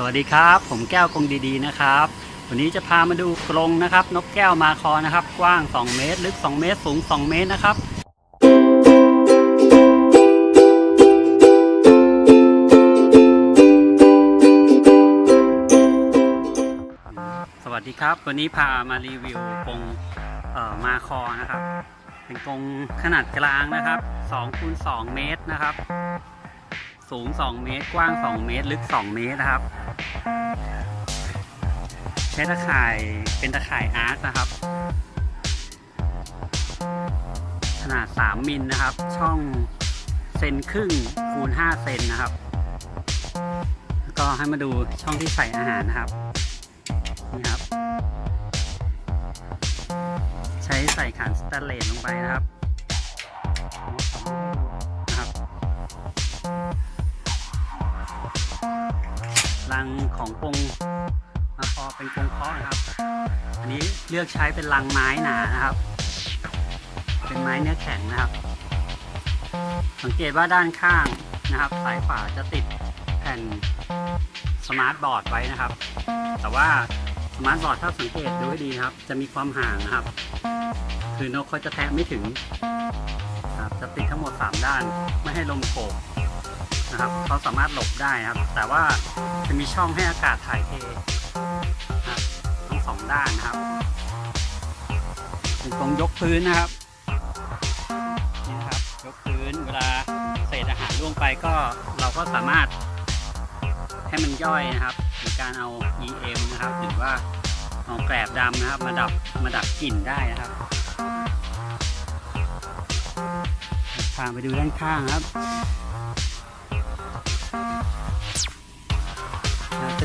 สวัสดีครับ ผมแก้วกงดีๆนะครับ วันนี้จะพามาดูกรงนะครับ นกแก้วมาคอนะครับ กว้าง 2 เมตร ลึก 2 เมตร สูง 2 เมตรนะครับสวัสดีครับ วันนี้พามารีวิวกรงเออมาคอนะครับ เป็นกรงขนาดกลางนะครับ2คูณ2เมตรนะครับ สูง 2 เมตร กว้าง 2 เมตร ลึก 2 เมตรนะครับ ใช้ตะข่ายเป็นตะข่ายอาร์ตนะครับ ขนาด 3 มิลนะครับ ช่องเซนครึ่งคูณ 5 เซนนะครับ แล้วก็ให้มาดูช่องที่ใส่อาหารนะครับ นี่ครับ ใช้ใส่ขันสแตนเลสลงไปนะครับนะครับ กรงมาคอเป็นกรงเพาะนะครับ อันนี้เลือกใช้เป็นรังไม้หนานะครับ เป็นไม้เนื้อแข็งนะครับ สังเกตว่าด้านข้างนะครับซ้ายขวาจะติดแผ่นสมาร์ทบอร์ดไว้นะครับ แต่ว่าสมาร์ทบอร์ดถ้าสังเกตดูให้ดีนะครับ จะมีความห่างนะครับ คือนกเขาจะแทะไม่ถึงครับจะติดทั้งหมด 3 ด้าน ไม่ให้ลมโกก นะครับเขาสามารถหลบได้นะครับ แต่ว่าจะมีช่องให้อากาศถ่ายเทนะครับทั้งสองด้านนะครับเป็นกรงยกพื้นนะครับนี่นะครับ ยกพื้นเวลาเศษอาหารล่วงไปก็เราก็สามารถให้มันย่อยนะครับโดยการเอา EM นะครับ หรือว่าเอาแกลบดำนะครับ มาดับมาดับกลิ่นได้นะครับพาไปดูด้านข้างครับ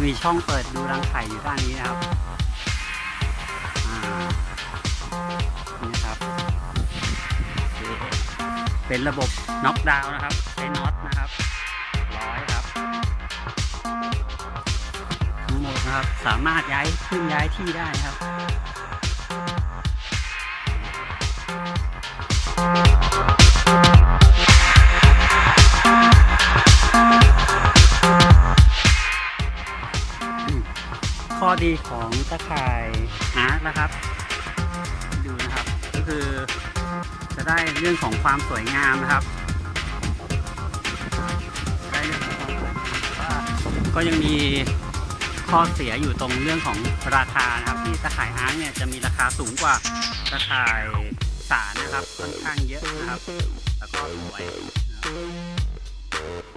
มีช่องเปิดดูรังไข่อยู่ด้านนี้นะครับอ่านี่ครับ เป็นระบบน็อกดาวน์นะครับใช้น็อตนะครับร้อยครับทั้งหมดนะครับสามารถย้ายขึ้นย้ายที่ได้นะครับ ดีของตะข่ายอานะครับ ดูนะครับ ก็คือจะได้เรื่องของความสวยงามนะครับได้เรื่องของความสวยงามแต่ว่าก็ยังมีข้อเสียอยู่ตรงเรื่องของราคานะครับ ที่ตะข่ายอาร์ตเนี่ยจะมีราคาสูงกว่าตะข่ายสารนะครับค่อนข้างเยอะนะครับ แล้วก็สวย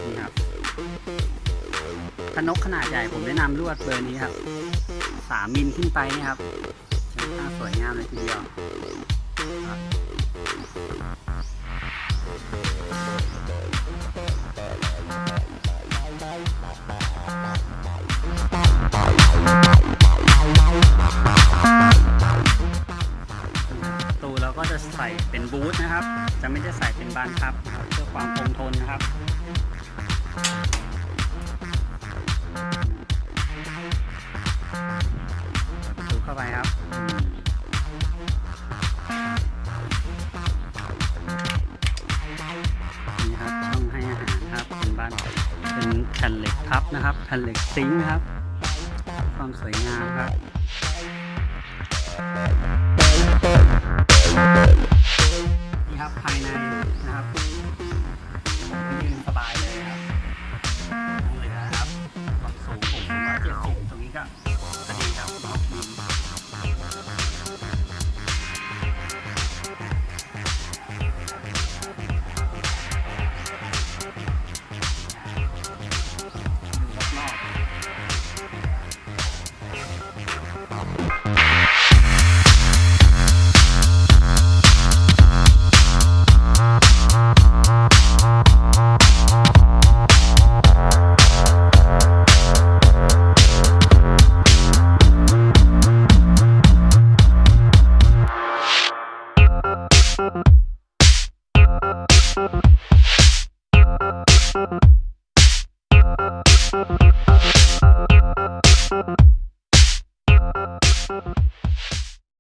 นี่ครับถ้านกขนาดใหญ่ผมแนะนำลวดเบอร์นี้ครับ สามมิลขึ้นไปนี่ครับค่อนข้างสวยงามเลยทีเดียวตูเราก็จะใส่เป็นบูทนะครับ จะไม่ได้ใส่เป็นบานครับ เพื่อความคงทนนะครับ ผ่นเหล็กทับนะครับ แผ่นเหล็กซิงค์นะครับ ความสวยงามครับนี่ครับภายในนะครับ you